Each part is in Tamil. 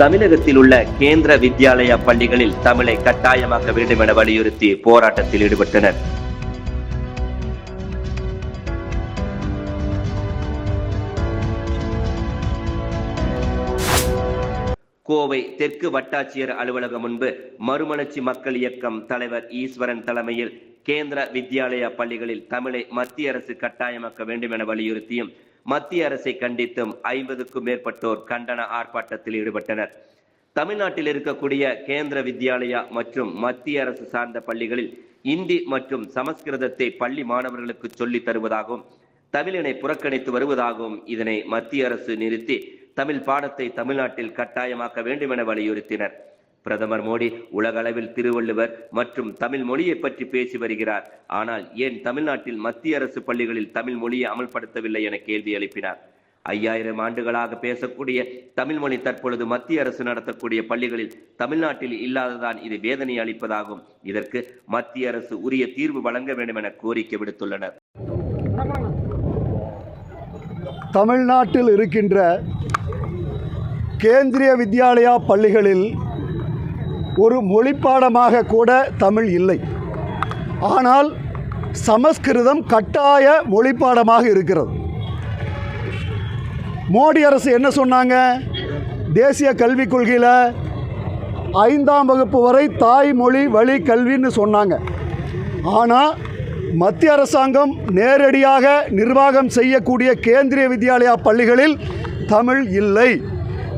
தமிழகத்தில் உள்ள கேந்திர வித்யாலயா பள்ளிகளில் தமிழை கட்டாயமாக்க வேண்டும் என வலியுறுத்தி போராட்டத்தில் ஈடுபட்டனர். கோவை தெற்கு வட்டாட்சியர் அலுவலகம் முன்பு மறுமலர்ச்சி மக்கள் இயக்கம் தலைவர் ஈஸ்வரன் தலைமையில் கேந்திர வித்யாலயா பள்ளிகளில் தமிழை மத்திய அரசு கட்டாயமாக்க வேண்டும் என வலியுறுத்தியும் மத்திய அரசை கண்டித்தும் ஐம்பதுக்கும் மேற்பட்டோர் கண்டன ஆர்ப்பாட்டத்தில் ஈடுபட்டனர். தமிழ்நாட்டில் இருக்கக்கூடிய கேந்திர வித்யாலயா மற்றும் மத்திய அரசு சார்ந்த பள்ளிகளில் இந்தி மற்றும் சமஸ்கிருதத்தை பள்ளி மாணவர்களுக்கு சொல்லித் தருவதாகவும் தமிழினை புறக்கணித்து வருவதாகவும் இதனை மத்திய அரசு நிறுத்தி தமிழ் பாடத்தை தமிழ்நாட்டில் கட்டாயமாக்க வேண்டும் என வலியுறுத்தினர். பிரதமர் மோடி உலகளவில் திருவள்ளுவர் மற்றும் தமிழ் மொழியை பற்றி பேசி வருகிறார். ஆனால் ஏன் தமிழ்நாட்டில் மத்திய அரசு பள்ளிகளில் தமிழ் மொழியை அமல்படுத்தவில்லை என கேள்வி எழுப்பினார். ஐயாயிரம் ஆண்டுகளாக பேசக்கூடிய தமிழ் மொழி தற்பொழுது மத்திய அரசு நடத்தக்கூடிய பள்ளிகளில் தமிழ்நாட்டில் இல்லாததான் இது வேதனை அளிப்பதாகும். இதற்கு மத்திய அரசு உரிய தீர்வு வழங்க வேண்டும் என கோரிக்கை விடுத்துள்ளனர். தமிழ்நாட்டில் இருக்கின்ற கேந்திரிய வித்யாலயா பள்ளிகளில் ஒரு மொழிப்பாடமாக கூட தமிழ் இல்லை. ஆனால் சமஸ்கிருதம் கட்டாய மொழிப்பாடமாக இருக்கிறது. மோடி அரசு என்ன சொன்னாங்க? தேசிய கல்விக் கொள்கையில் ஐந்தாம் வகுப்பு வரை தாய்மொழி வழி கல்வின்னு சொன்னாங்க. ஆனால் மத்திய அரசாங்கம் நேரடியாக நிர்வாகம் செய்யக்கூடிய கேந்திரிய வித்யாலயா பள்ளிகளில் தமிழ் இல்லை.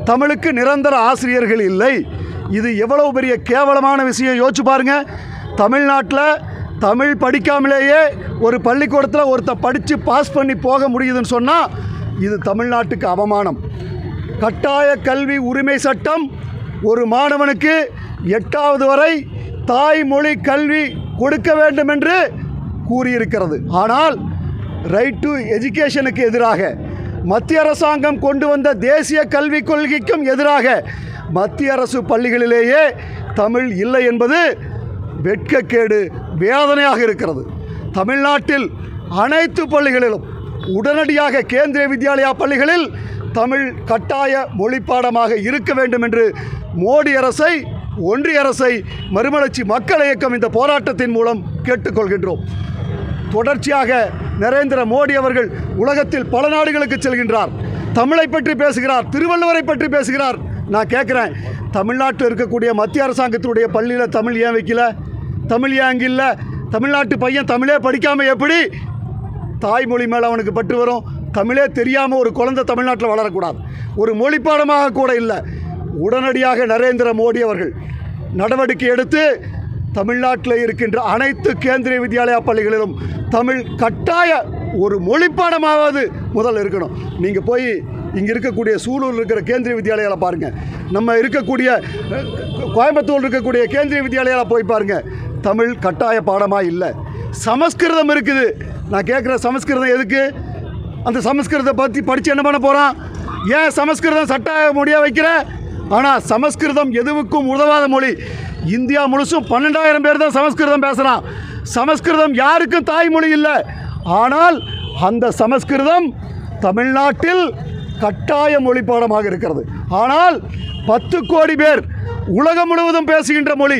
தமிழுக்கு நிரந்தர ஆசிரியர்கள் இல்லை. இது எவ்வளவு பெரிய கேவலமான விஷயம் யோசிச்சு பாருங்க. தமிழ்நாட்டில் தமிழ் படிக்காமலேயே ஒரு பள்ளிக்கூடத்தில் ஒருத்த படித்து பாஸ் பண்ணி போக முடியுதுன்னு சொன்னால் இது தமிழ்நாட்டுக்கு அவமானம். கட்டாய கல்வி உரிமை சட்டம் ஒரு மாணவனுக்கு எட்டாவது வரை தாய்மொழி கல்வி கொடுக்க வேண்டும் என்று கூறியிருக்கிறது. ஆனால் ரைட் டு எஜுகேஷனுக்கு எதிராக மத்திய அரசாங்கம் கொண்டு வந்த தேசிய கல்விக் கொள்கைக்கும் எதிராக மத்திய அரசு பள்ளிகளிலேயே தமிழ் இல்லை என்பது வெட்கக்கேடு வேதனையாக இருக்கிறது. தமிழ்நாட்டில் அனைத்து பள்ளிகளிலும் உடனடியாக கேந்திரிய வித்யாலயா பள்ளிகளில் தமிழ் கட்டாய மொழிப்பாடமாக இருக்க வேண்டும் என்று மோடி அரசை ஒன்றிய அரசை மறுமலர்ச்சி மக்கள் இயக்கம் இந்த போராட்டத்தின் மூலம் கேட்டுக்கொள்கின்றோம். தொடர்ச்சியாக நரேந்திர மோடி அவர்கள் உலகத்தில் பல நாடுகளுக்கு செல்கின்றார். தமிழை பற்றி பேசுகிறார் திருவள்ளுவரை பற்றி பேசுகிறார். நான் கேட்குறேன் தமிழ்நாட்டில் இருக்கக்கூடிய மத்திய அரசாங்கத்தினுடைய பள்ளியில் தமிழ் ஏன் வைக்கல? தமிழ் ஏன் அங்கே இல்லை? தமிழ்நாட்டு பையன் தமிழே படிக்காமல் எப்படி தாய்மொழி மேலே அவனுக்கு பற்று வரும்? தமிழே தெரியாமல் ஒரு குழந்தை தமிழ்நாட்டில் வளரக்கூடாது. ஒரு மொழிப்பாடமாக கூட இல்லை. உடனடியாக நரேந்திர மோடி அவர்கள் நடவடிக்கை எடுத்து தமிழ்நாட்டில் இருக்கின்ற அனைத்து கேந்திரிய வித்யாலயா பள்ளிகளிலும் தமிழ் கட்டாய ஒரு மொழிப்பாடமாவது முதல் இருக்கணும். நீங்கள் போய் இங்கே இருக்கக்கூடிய சூலூரில் இருக்கிற கேந்திரிய வித்யாலயாவில் பாருங்கள் நம்ம இருக்கக்கூடிய கோயம்புத்தூர் இருக்கக்கூடிய கேந்திரிய வித்யாலயாவில் போய் பாருங்கள் தமிழ் கட்டாய பாடமாக இல்லை. சமஸ்கிருதம் இருக்குது. நான் கேட்குற சமஸ்கிருதம் எதுக்கு? அந்த சமஸ்கிருதத்தை பற்றி படித்து என்ன பண்ண போகிறான் ஏன் சமஸ்கிருதம் சட்ட மொழியாக வைக்கிற? ஆனால் சமஸ்கிருதம் எதுவுக்கும் உதவாத மொழி. இந்தியா முழுசும் பன்னெண்டாயிரம் பேர் தான் சமஸ்கிருதம் பேசுகிறான் சமஸ்கிருதம் யாருக்கும் தாய்மொழி இல்லை. ஆனால் அந்த சமஸ்கிருதம் தமிழ்நாட்டில் கட்டாய மொழி பாடமாக இருக்கிறது. ஆனால் பத்து கோடி பேர் உலகம் முழுவதும் பேசுகின்ற மொழி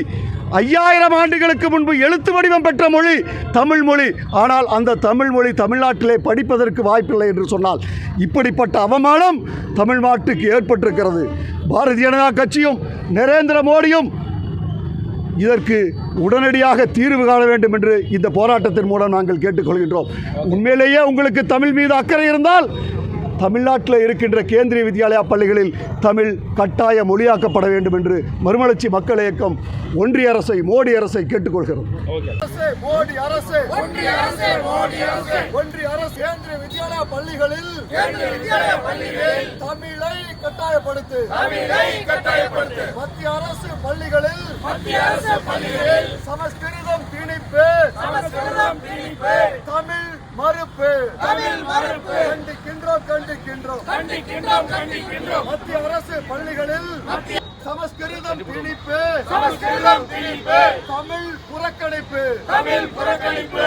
ஐயாயிரம் ஆண்டுகளுக்கு முன்பு எழுத்து வடிவம் பெற்ற மொழி தமிழ் மொழி. ஆனால் அந்த தமிழ் மொழி தமிழ்நாட்டிலே படிப்பதற்கு வாய்ப்பில்லை என்று சொன்னால் இப்படிப்பட்ட அவமானம் தமிழ்நாட்டுக்கு ஏற்பட்டிருக்கிறது. பாரதிய ஜனதா கட்சியும் நரேந்திர மோடியும் இதற்கு உடனடியாக தீர்வு காண வேண்டும் என்று இந்த போராட்டத்தின் மூலம் நாங்கள் கேட்டுக்கொள்கின்றோம். உண்மையிலேயே உங்களுக்கு தமிழ் மீது அக்கறை இருந்தால் தமிழ்நாட்டில் இருக்கின்ற கேந்திரிய வித்யாலயா பள்ளிகளில் தமிழ் கட்டாய மொழியாக்கப்பட வேண்டும் என்று மறுமலர்ச்சி மக்கள் இயக்கம் ஒன்றிய அரசை மோடி அரசை கேட்டுக்கொள்கிறோம் மோடி அரசு ஒன்றிய அரசு மோடி அரசு. ஒன்றிய அரசு கேந்திரிய வித்யாலயா பள்ளிகளில் கேந்திர வித்யாலய பள்ளிகளில் தமிழை கட்டாயப்படுத்து. தமிழை கட்டாயப்படுத்து. மத்திய அரசு பள்ளிகளில் மத்திய அரசு பள்ளிகளில் சமஸ்கிருதம் திணிப்பு. சமஸ்கிருதம் திணிப்பு. தமிழ் மறுப்பு. தமிழ் மறுப்பு. கண்டிக்கின்றோம். கண்டிக்கின்றோம் கண்டிக்கின்றோம். மத்திய அரசு பள்ளிகளில் சமஸ்கிருதம் திணிப்பு சமஸ்கிருதம் திணிப்பு. தமிழ் புறக்கணிப்பு. தமிழ் புறக்கணிப்பு.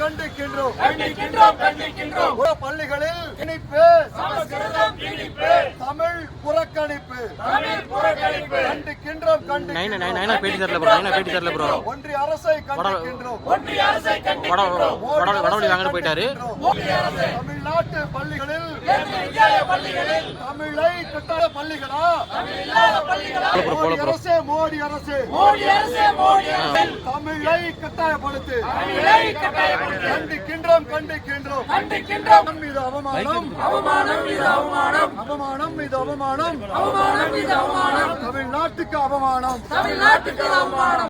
கண்டிக்கின்றோம் கண்டிக்கின்றோம் கண்டிக்கின்றோம் பள்ளிகளில் திணிப்பு சமஸ்கிருதம் திணிப்பு தமிழ் புறக்கணிப்பு தமிழ் புறக்கணிப்பு கண்டிக்கின்றோம் கண்டிக்கின்றோம் நைனா நைனா பேட்டி தரல ப்ரோ நைனா பேட்டி தரல ப்ரோ ஒன்றிய அரசை கண்டிக்கின்றோம் ஒன்றிய அரசை கண்டிக்கின்றோம் வட வட வடவழி வாங்கிட்டு போயிட்டாரு தமிழ்நாட்டு பள்ளிகளில் தமிழை கட்டாய பள்ளிகளா? மோடி அரசே மோடி அரசே. தமிழை கட்டாயப்படுத்து. கண்டிக்கின்றோம் கண்டிக்கின்றோம். கண்டிக்கின்றோம். அவமானம் மீது அவமானம். அவமானம் இது அவமானம். அவமானம் மீது அவமானம். அவமானம் இது அவமானம். தமிழ்நாட்டுக்கு அவமானம். தமிழ்நாட்டுக்கு அவமானம்.